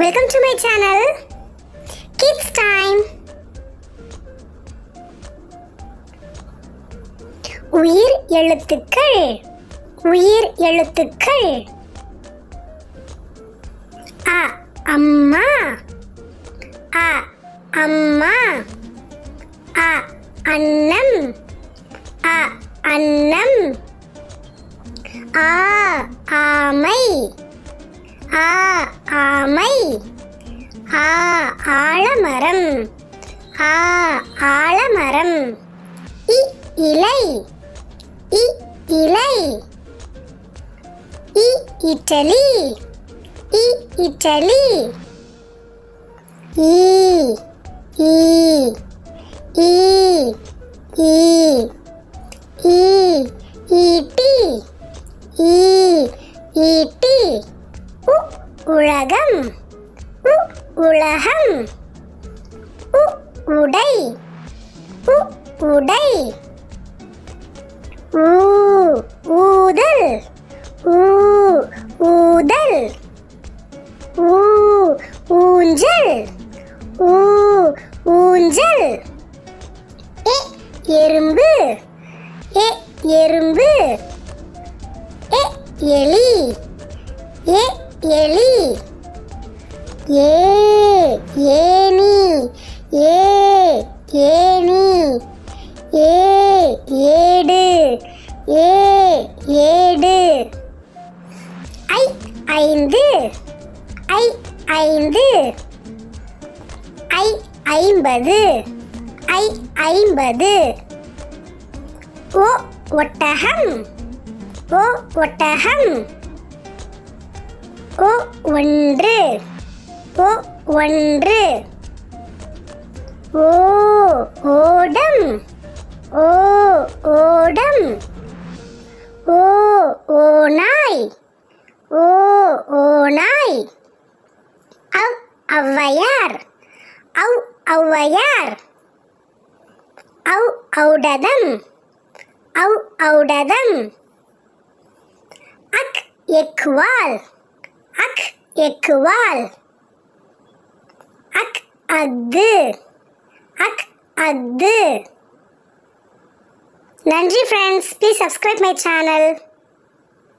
Welcome to my channel kids time உயிர் எழுத்துக்கள். உயிர் எழுத்துக்கள். அ அம்மா. அ அம்மா. அ அன்னம். அ அன்னம். ஆ ஆமை. ஆ ஆமை. ஆலமரம். ஆ ஆலமரம். இ இலை. இ இலை. இ இட்டலி இ இட்டலி ஈ ஈ ஈ ஈ ஈ ஈட்டி. ஈ ஈட்டி. உ உலகம். உ உலகம். உ உடை. உ உடை. ஊ ஊதல். ஊ ஊதல். ஊ ஊஞ்சல். ஊ ஊஞ்சல். எ எறும்பு. எ எறும்பு. எ எலி. எ எலி. ஏ ஏனி ஏ ஏழு. ஏ ஏடு. ஏ ஏடு. ஐ ஐந்து. ஐ ஐந்து. ஐ ஐம்பது. ஐ ஐம்பது. ஓ ஒட்டகம். ஓ ஒட்டகம். ஓ ஒன்று. ஓ ஒன்று. ஓ ஓடம். ஓ ஓடம். ஓ ஓநாய். ஓ ஓநாய். அவ் ஔவையார். அவ் ஔவையார். அவ் ஔடதம். அவ் ஔடதம். அக் எக்குவால் அக் எக்குவால் அக் அக்கு அக் அது. நன்றி friends please subscribe my channel